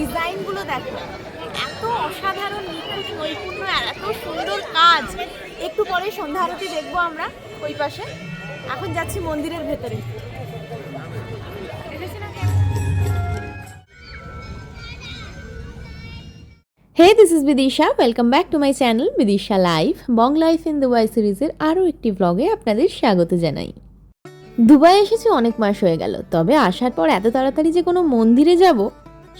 ডিজাইনগুলো দেখো। এত অসাধারণ নিখুঁত নৈপুণ্য আর এত সুন্দর কাজ। একটু পরে সন্ধ্যা আরতি দেখব আমরা ওই পাশে। এখন যাচ্ছি মন্দিরের ভেতরে। Hey this is Bidisha. Welcome back to my channel Bidisha live Bong life in Dubai সিরিজের আরও একটি ব্লগে আপনাদের স্বাগত জানাই। দুবাই এসেছি অনেক মাস হয়ে গেল, তবে আসার পর এত তাড়াতাড়ি যে কোনো মন্দিরে যাব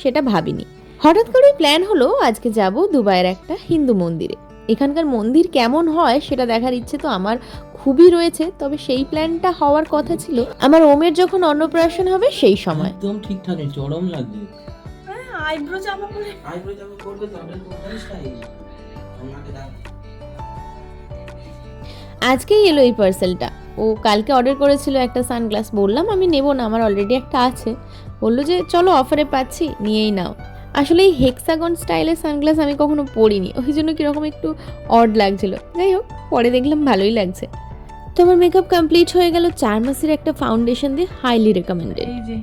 সেটা ভাবিনি। হঠাৎ করেই প্ল্যান হলো আজকে যাব দুবাইয়ের একটা হিন্দু মন্দিরে। এখানকার মন্দির কেমন হয় সেটা দেখার ইচ্ছে তো আমার খুবই রয়েছে তবে সেই প্ল্যানটা হওয়ার কথা ছিল। আমার ওমের যখন অন্নপ্রাশন হবে সেই সময়। একদম ঠিকঠাক নেই চরম লাগছে। আইব্রো জামা পরে আইব্রো জামা করবে তো স্টাইল আমাকে দাও। আজকেই এলো এই পার্সেলটা ও কালকে অর্ডার করেছিল একটা সানগ্লাস বললাম আমি নেব না আমার অলরেডি একটা আছে। বলল যে চলো অফারে পাচ্ছি নিয়েই নাও। আসলে এই হেক্সাগন স্টাইলের সানগ্লাস আমি কখনো পরিনি ওই জন্য কীরকম একটু অড লাগছিল। যাই হোক পরে দেখলাম ভালোই লাগছে। তো আমার মেকআপ কমপ্লিট হয়ে গেল চার মাসের একটা ফাউন্ডেশন দিয়ে হাইলি রেকমেন্ডেড এই যে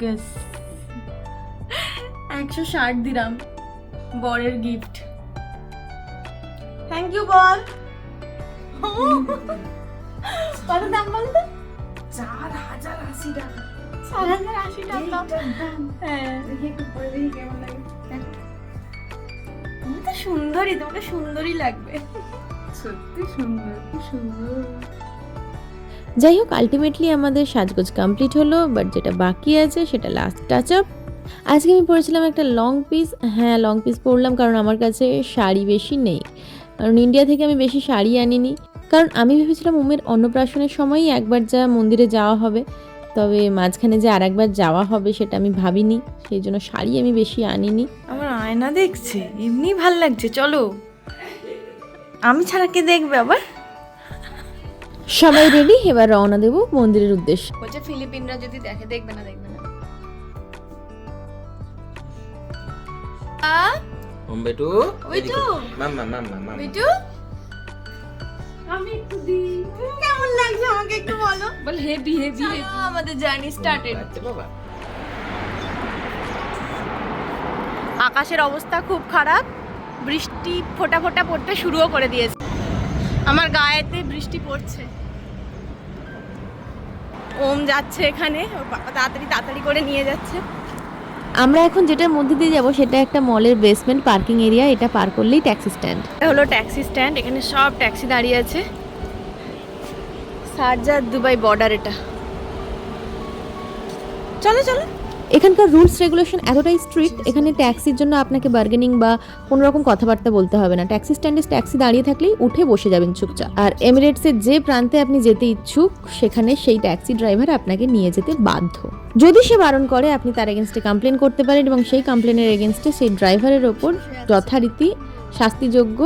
গেস একশো ষাট দিরাম বরের গিফট থ্যাংক ইউ বল। কত দাম বলতো? চার হাজার আশি টাকা। চার হাজার আশি টাকা হ্যাঁ। তুমি তো সুন্দরী তোমাকে সুন্দরী লাগবে। সত্যি সুন্দর কি সুন্দর। যাই হোক আলটিমেটলি আমাদের সাজগোজ কমপ্লিট হলো বাট যেটা বাকি আছে সেটা লাস্ট টাচ আপ আজকে আমি পরেছিলাম একটা লং পিস হ্যাঁ লং পিস পরলাম কারণ আমার কাছে শাড়ি বেশি নেই। কারণ ইন্ডিয়া থেকে আমি বেশি শাড়ি আনিনি। কারণ আমি ভেবেছিলাম উমের অন্নপ্রাশনের সময়ই একবার যা মন্দিরে যাওয়া হবে। তবে মাঝখানে যে আর একবার যাওয়া হবে সেটা আমি ভাবিনি সেই জন্য শাড়ি আমি বেশি আনিনি। আমার আয়না দেখছে এমনি ভালো লাগছে চলো। আমি ছাড়া কে দেখবে আবার? সবাই রেডি এবার রওনা দেবো মন্দিরের উদ্দেশ্যে। বলছে ফিলিপিনরা যদি দেখে দেখবে না দেখবে না। আ? ওম বেটু বেটু? মাম্মা মাম্মা মাম্মা। বিটু আমি একটু দি কেমন লাগছে আমাকে একটু বলো? বল হেভি হেভি চলো, আমাদের জার্নি স্টার্টেড আচ্ছা বাবা। আকাশের অবস্থা খুব খারাপ। বৃষ্টি ফোটা ফোটা পড়তে শুরুও করে দিয়েছে। আমার গায়েতে বৃষ্টি পড়ছে। ওম যাচ্ছে এখানে। ওর বাবা তাড়াতাড়ি তাড়াতাড়ি করে নিয়ে যাচ্ছে। আমরা এখন যেটার মধ্যে দিয়ে যাব সেটা একটা মলের বেসমেন্ট পার্কিং এরিয়া এটা পার করলেই ট্যাক্সি স্ট্যান্ড এটা হলো ট্যাক্সি স্ট্যান্ড এখানে সব ট্যাক্সি দাঁড়িয়ে আছে। শারজা দুবাই বর্ডার এটা। চলো চলো। এখানকার রুলস রেগুলেশন এতটাই স্ট্রিক্ট এখানে ট্যাক্সির জন্য আপনাকে বার্গেনিং বা কোনো রকম কথাবার্তা বলতে হবে না। ট্যাক্সি স্ট্যান্ডে ট্যাক্সি দাঁড়িয়ে থাকলেই উঠে বসে যাবেন চুপচাপ। আর এমিরেটসের যে প্রান্তে আপনি যেতে ইচ্ছুক সেখানে সেই ট্যাক্সি ড্রাইভার আপনাকে নিয়ে যেতে বাধ্য। যদি সে বারণ করে, আপনি তার এগেনস্টে কমপ্লেন করতে পারেন এবং সেই কমপ্লেনের এগেনস্টে সেই ড্রাইভারের ওপর যথারীতি শাস্তিযোগ্য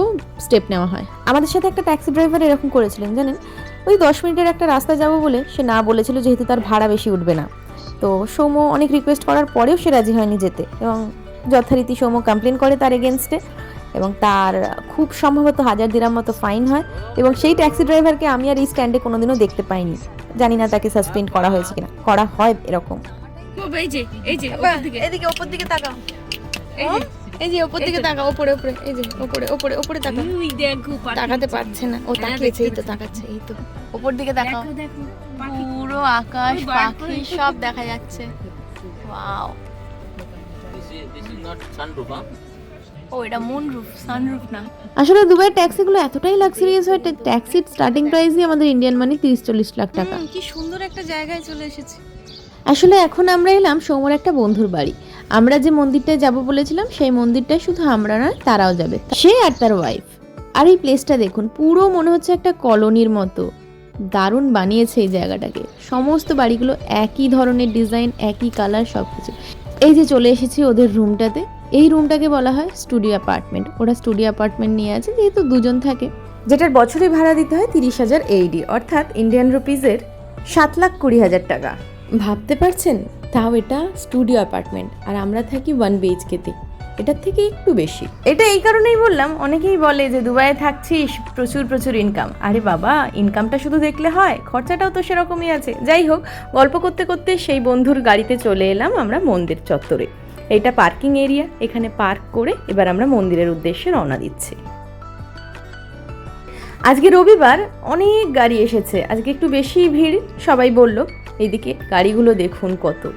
স্টেপ নেওয়া হয়। আমাদের সাথে একটা ট্যাক্সি ড্রাইভার এরকম করেছিলেন, জানেন? ওই দশ মিনিটের একটা রাস্তা যাব বলে সে না বলেছিল, যেহেতু তার ভাড়া বেশি উঠবে না। তো সৌম্য অনেক রিকোয়েস্ট করার পরেও সে রাজি হয়নি যেতে এবং যথারীতি সৌম্য কমপ্লেন করে তার এগেনস্টে এবং তার খুব সম্ভবত হাজার দিরাম মতো ফাইন হয় এবং সেই ট্যাক্সি ড্রাইভারকে আমি আর এই স্ট্যান্ডে কোনোদিনও দেখতে পাইনি। জানি না তাকে সাসপেন্ড করা হয়েছে কিনা। করা হয় এরকম। এই যে এই যে ওপর দিকে। এদিকে ওপর দিকে তাকাও। এই যে ওপর দিকে তাকাও ওপরে ওপরে এই যে ওপরে ওপরে ওপরে তাকাও। ওই দেখো তাকাতে পারছে না। ও হ্যাঁ, তাকিয়েছে এই তো তাকাচ্ছে এই তো। ওপর দিকে তাকাও। দেখো দেখো পাখি। পুরো আকাশ পাখি সব দেখা যাচ্ছে। Wow. This is this is not sunroof হ্যাঁ ও এটা রুফ সানরুফ না। আসলে দুবাইয়ের ট্যাক্সিগুলো এতটাই লাক্সারিয়াস হয় ট্যাক্সির স্টার্টিং প্রাইসই আমাদের ইন্ডিয়ান মানি তিরিশ চল্লিশ লাখ টাকা। কি সুন্দর একটা জায়গায় চলে এসেছি। আসলে এখন আমরা এলাম সৌমর একটা বন্ধুর বাড়ি। আমরা যে মন্দিরটায় যাব বলেছিলাম সেই মন্দিরটায় শুধু আমরা নয় তারাও যাবে। সে আর তার ওয়াইফ আর এই প্লেসটা দেখুন পুরো মনে হচ্ছে একটা কলোনির মতো। দারুণ বানিয়েছে এই জায়গাটাকে। সমস্ত বাড়িগুলো একই ধরনের ডিজাইন একই কালার সব কিছু এই যে চলে এসেছি ওদের রুমটাতে এই রুমটাকে বলা হয় স্টুডিও অ্যাপার্টমেন্ট ওরা স্টুডিও অ্যাপার্টমেন্ট নিয়ে আছে, যেহেতু দুজন থাকে। যেটার বছরে ভাড়া দিতে হয় তিরিশ হাজার এইডি অর্থাৎ ইন্ডিয়ান রুপিজের সাত লাখ কুড়ি হাজার টাকা। ভাবতে পারছেন? তাও এটা স্টুডিও অ্যাপার্টমেন্ট আর আমরা থাকি ওয়ান বিএইচকেতে এটার থেকে একটু বেশি। এটা এই কারণেই বললাম, অনেকেই বলে যে দুবাইয়ে থাকছিস, প্রচুর প্রচুর ইনকাম আরে বাবা ইনকামটা শুধু দেখলে হয়, খরচাটাও তো সেরকমই আছে। যাই হোক, গল্প করতে করতে সেই বন্ধুর গাড়িতে চলে এলাম আমরা মন্দির চত্বরে। এইটা পার্কিং এরিয়া, এখানে পার্ক করে এবার আমরা মন্দিরের উদ্দেশ্যে রওনা দিচ্ছি। আজকে রবিবার অনেক গাড়ি এসেছে, আজকে একটু বেশি ভিড়, সবাই বলল এদিকে গাড়িগুলো দেখুন কত।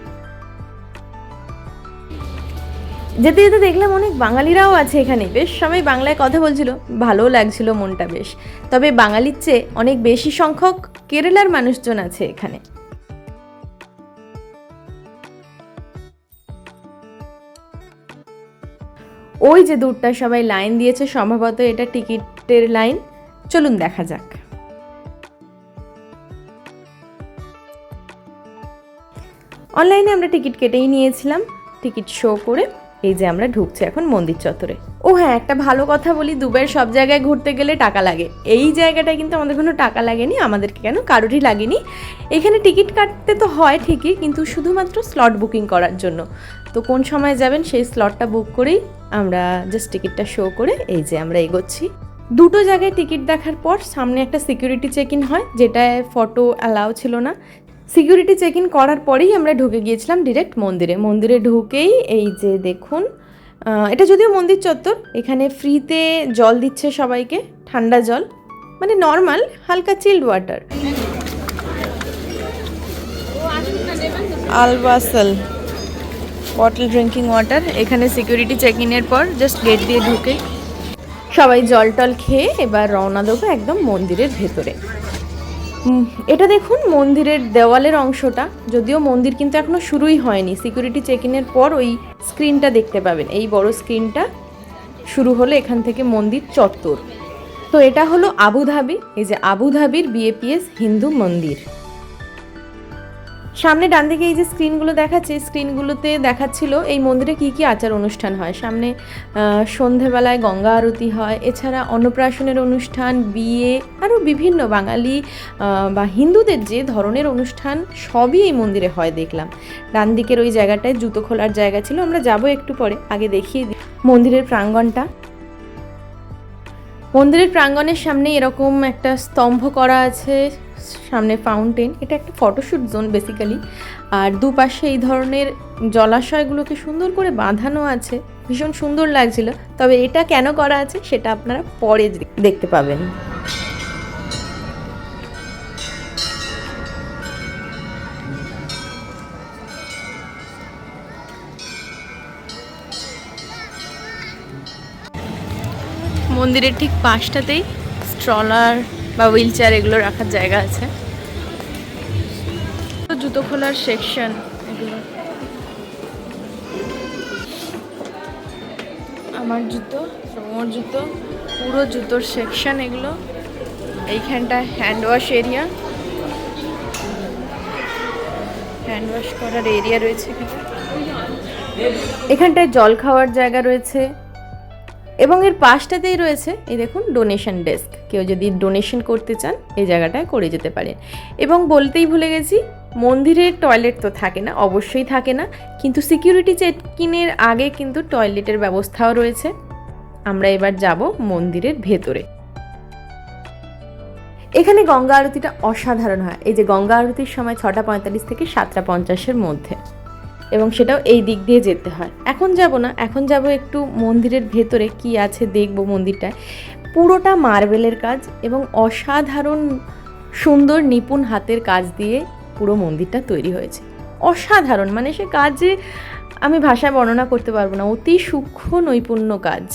যেতে যেতে দেখলাম অনেক বাঙালিরাও আছে এখানে। বেশ, সবাই বাংলায় কথা বলছিল, ভালোও লাগছিল মনটা বেশ। তবে বাঙালির চেয়ে অনেক বেশি সংখ্যক কেরালার মানুষজন আছে এখানে। ওই যে দূরটা সবাই লাইন দিয়েছে, সম্ভবত এটা টিকিটের লাইন। চলুন দেখা যাক। অনলাইনে আমরা টিকিট কেটেই নিয়েছিলাম, টিকিট শো করে। এই যে আমরা ঢুকছি এখন মন্দির চত্বরে। ও হ্যাঁ একটা ভালো কথা বলি, দুবাইয়ের সব জায়গায় ঘুরতে গেলে টাকা লাগে। এই জায়গাটায় কিন্তু আমাদের কোনো টাকা লাগেনি, আমাদেরকে কেন? কারোরই লাগেনি। এখানে টিকিট কাটতে তো হয় ঠিকই, কিন্তু শুধুমাত্র স্লট বুকিং করার জন্য। তো কোন সময় যাবেন সেই স্লটটা বুক করেই আমরা জাস্ট টিকিটটা শো করে এই যে আমরা এগোচ্ছি। দুটো জায়গায় টিকিট দেখার পর সামনে একটা সিকিউরিটি চেক ইন হয়, যেটায় ফটো অ্যালাউ ছিল না। সিকিউরিটি চেক ইন করার পরেই আমরা ঢুকে গিয়েছিলাম ডিরেক্ট মন্দিরে। মন্দিরে ঢুকেই এই যে দেখুন এটা যদিও মন্দির চত্বর, এখানে ফ্রিতে জল দিচ্ছে সবাইকে, ঠান্ডা জল মানে নর্মাল হালকা চিল্ড ওয়াটার আলবাসল বটল ড্রিঙ্কিং ওয়াটার এখানে সিকিউরিটি চেক ইনের পর জাস্ট গেট দিয়ে ঢুকে। সবাই জল টল খেয়ে এবার রওনা দেবো একদম মন্দিরের ভেতরে। এটা দেখুন মন্দিরের দেওয়ালের অংশটা। যদিও মন্দির কিন্তু এখনও শুরুই হয়নি। সিকিউরিটি চেক ইনের পর ওই স্ক্রিনটা দেখতে পাবেন। এই বড় স্ক্রিনটা শুরু হলো এখান থেকে মন্দির চত্বর। তো এটা হলো আবুধাবি। এই যে আবুধাবির বিএপিএস হিন্দু মন্দির। সামনে ডান দিকে এই যে স্ক্রিনগুলো দেখাচ্ছে স্ক্রিনগুলোতে দেখাচ্ছিল এই মন্দিরে কি কি আচার অনুষ্ঠান হয়। সামনে সন্ধেবেলায় গঙ্গা আরতি হয়, এছাড়া অন্নপ্রাশনের অনুষ্ঠান, বিয়ে আরও বিভিন্ন বাঙালি বা হিন্দুদের যে ধরনের অনুষ্ঠান, সবই এই মন্দিরে হয় দেখলাম। ডান দিকের ওই জায়গাটায় জুতো খোলার জায়গা ছিল, আমরা যাব একটু পরে, আগে দেখিয়ে দিই মন্দিরের প্রাঙ্গণটা মন্দিরের প্রাঙ্গণের সামনে এরকম একটা স্তম্ভ করা আছে, সামনে ফাউন্টেন এটা একটা ফটোশ্যুট জোন বেসিক্যালি আর দুপাশে এই ধরনের জলাশয়গুলোকে সুন্দর করে বাঁধানো আছে। ভীষণ সুন্দর লাগছিল। তবে এটা কেন করা আছে, সেটা আপনারা পরে দেখতে পাবেন। মন্দিরের ঠিক পাশটাতেই স্ট্রলার বা হুইল চেয়ার এগুলো রাখার জায়গা আছে। জুতো খোলার সেকশন এগুলো। আমার জুতো, সোমর জুতো, পুরো জুতোর সেকশন এগুলো। এইখানটা hand wash area hand wash করার এরিয়া রয়েছে এখানটায় জল খাওয়ার জায়গা রয়েছে। এবং এর পাশটাতেই রয়েছে, এই দেখুন ডোনেশন ডেস্ক কেউ যদি ডোনেশন করতে চান, এই জায়গাটায় করে যেতে পারেন। এবং বলতেই ভুলে গেছি, মন্দিরের টয়লেট তো থাকে না, অবশ্যই থাকে না, কিন্তু সিকিউরিটি চেক ইনের আগে কিন্তু টয়লেটের ব্যবস্থাও রয়েছে। আমরা এবার যাব মন্দিরের ভেতরে। এখানে গঙ্গা আরতিটা অসাধারণ হয়। এই যে গঙ্গা আরতির সময় ছটা পঁয়তাল্লিশ থেকে সাতটা পঞ্চাশের মধ্যে। এবং সেটাও এই দিক দিয়ে যেতে হয়। এখন যাব না, এখন যাব একটু মন্দিরের ভেতরে কি আছে দেখব মন্দিরটায়। পুরোটা মার্বেলের কাজ এবং অসাধারণ সুন্দর নিপুণ হাতের কাজ দিয়ে পুরো মন্দিরটা তৈরি হয়েছে। অসাধারণ মানে সে কাজে আমি ভাষায় বর্ণনা করতে পারব না, অতি সূক্ষ্ম নৈপুণ্য কাজ।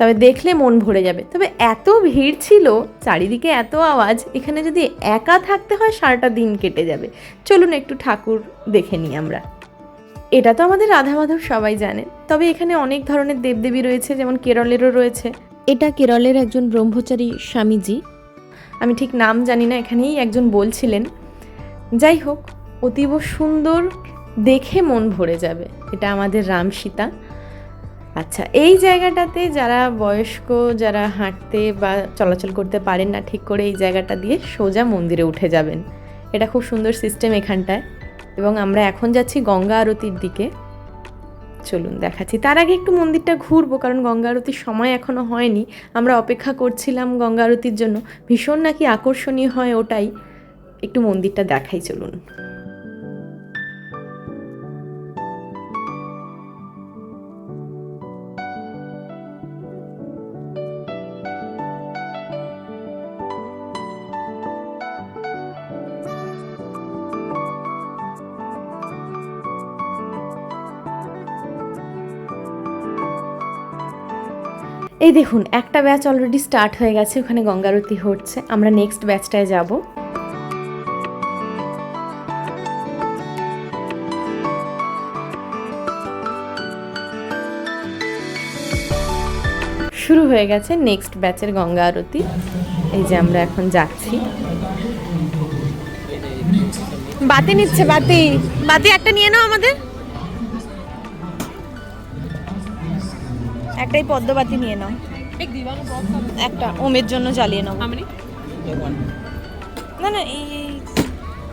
তবে দেখলে মন ভরে যাবে। তবে এত ভিড় ছিল চারিদিকে এত আওয়াজ এখানে যদি একা থাকতে হয় সারাটা দিন কেটে যাবে। চলুন একটু ঠাকুর দেখে নিই আমরা। এটা তো আমাদের রাধা মাধব সবাই জানেন। তবে এখানে অনেক ধরনের দেবদেবী রয়েছে যেমন কেরলেরও রয়েছে। এটা কেরলের একজন ব্রহ্মচারী স্বামীজি। আমি ঠিক নাম জানি না এখানেই একজন বলছিলেন। যাই হোক অতীব সুন্দর দেখে মন ভরে যাবে। এটা আমাদের রাম সীতা আচ্ছা এই জায়গাটাতে যারা বয়স্ক, যারা হাঁটতে বা চলাচল করতে পারেন না, ঠিক করে এই জায়গাটা দিয়ে সোজা মন্দিরে উঠে যাবেন। এটা খুব সুন্দর সিস্টেম এখানটায়। এবং আমরা এখন যাচ্ছি গঙ্গা আরতির দিকে। চলুন দেখাচ্ছি। তার আগে একটু মন্দিরটা ঘুরবো, কারণ গঙ্গা আরতির সময় এখনও হয়নি। আমরা অপেক্ষা করছিলাম গঙ্গা আরতির জন্য। ভীষণ নাকি আকর্ষণীয় হয় ওটাই। একটু মন্দিরটা দেখাই, চলুন। এই দেখুন, একটা ব্যাচ অলরেডি স্টার্ট হয়ে গেছে, ওখানে গঙ্গারতি হচ্ছে। আমরা নেক্সট ব্যাচটায় যাব। শুরু হয়ে গেছে নেক্সট ব্যাচের গঙ্গা আরতি। এই যে আমরা এখন যাচ্ছি। বাতি নিচ্ছে, বাতি। বাতি একটা নিয়ে নাও আমাদের। একটাই পদ্মবাতি নিয়ে নাও একটা ওমের জন্য জ্বালিয়ে নাও How many? না না এই এই-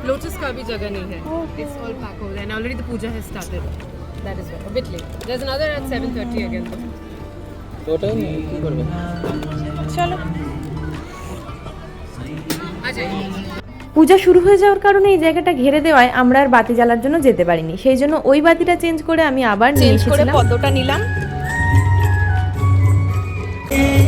Lotus का अभी जगह नहीं है. It's all pack हो गया and already the puja has started. That is why. A bit late. There's another at 7:30 again. though. তো ওটাই নিয়ে কি করবে চলো आ जाइए. পূজা শুরু হয়ে যাওয়ার কারণে এই জায়গাটা ঘিরে দেওয়ায় আমরা আর বাতি জ্বালার জন্য যেতে পারিনি সেই জন্য ওই বাতিটা চেঞ্জ করে আমি আবার নিয়ে চেঞ্জ করে এসেছিলাম পদ্মটা নিলাম ওর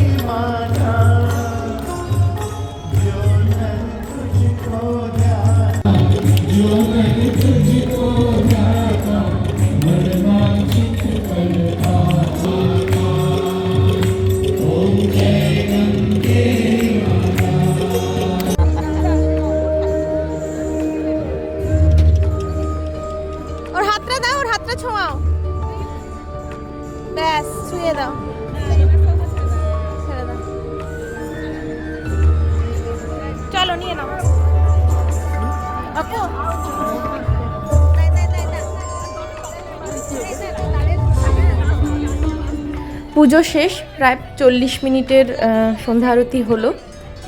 পুজো শেষ, প্রায় চল্লিশ মিনিটের সন্ধ্যা আরতি হলো।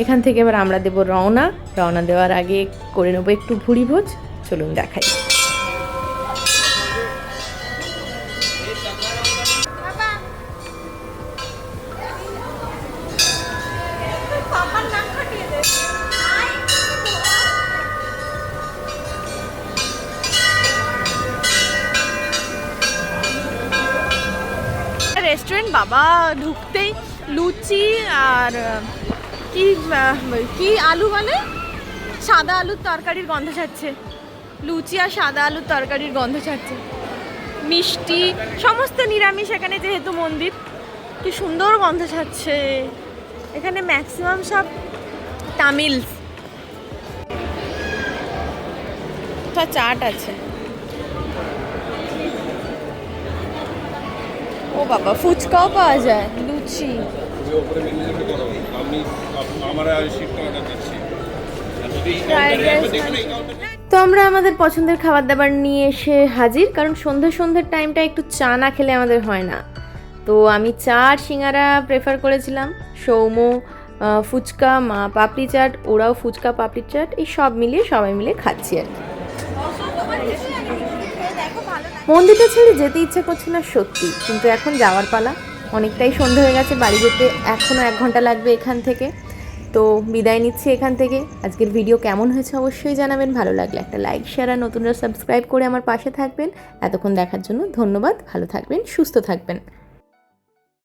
এখান থেকে এবার আমরা দেব রওনা। রওনা দেওয়ার আগে করে নেব একটু ভুড়ি ভোজ। চলুন দেখাই। রেস্টুরেন্ট বাবা ঢুকতেই লুচি আর কি কি আলু বলে? সাদা আলুর তরকারির গন্ধ ছাড়ছে। লুচি আর সাদা আলুর তরকারির গন্ধ ছাড়ছে। মিষ্টি, সমস্ত নিরামিষ এখানে যেহেতু মন্দির। কি সুন্দর গন্ধ ছাড়ছে। এখানে ম্যাক্সিমাম সব তামিলস চাট আছে। ও বাবা ফুচকাও পাওয়া যায় লুচি। তো আমরা আমাদের পছন্দের খাবার দাবার নিয়ে এসে হাজির কারণ সন্ধ্যে সন্ধ্যের টাইমটা একটু চা না খেলে আমাদের হয় না। তো আমি চা আর সিঙ্গারা প্রেফার করেছিলাম। সৌম ফুচকা মা পাপড়ি চাট ওরাও ফুচকা পাপড়ি চাট এই সব মিলিয়ে সবাই মিলে খাচ্ছি আর কি। মন্দিরটা ছেড়ে যেতে ইচ্ছে করছে না সত্যি, কিন্তু এখন যাওয়ার পালা। অনেকটাই সন্ধে হয়ে গেছে, বাড়ি যেতে এখনও এক ঘণ্টা লাগবে এখান থেকে। তো বিদায় নিচ্ছি এখান থেকে। আজকের ভিডিও কেমন হয়েছে অবশ্যই জানাবেন। ভালো লাগলে একটা লাইক শেয়ার আর নতুনরা সাবস্ক্রাইব করে আমার পাশে থাকবেন। এতক্ষণ দেখার জন্য ধন্যবাদ। ভালো থাকবেন, সুস্থ থাকবেন।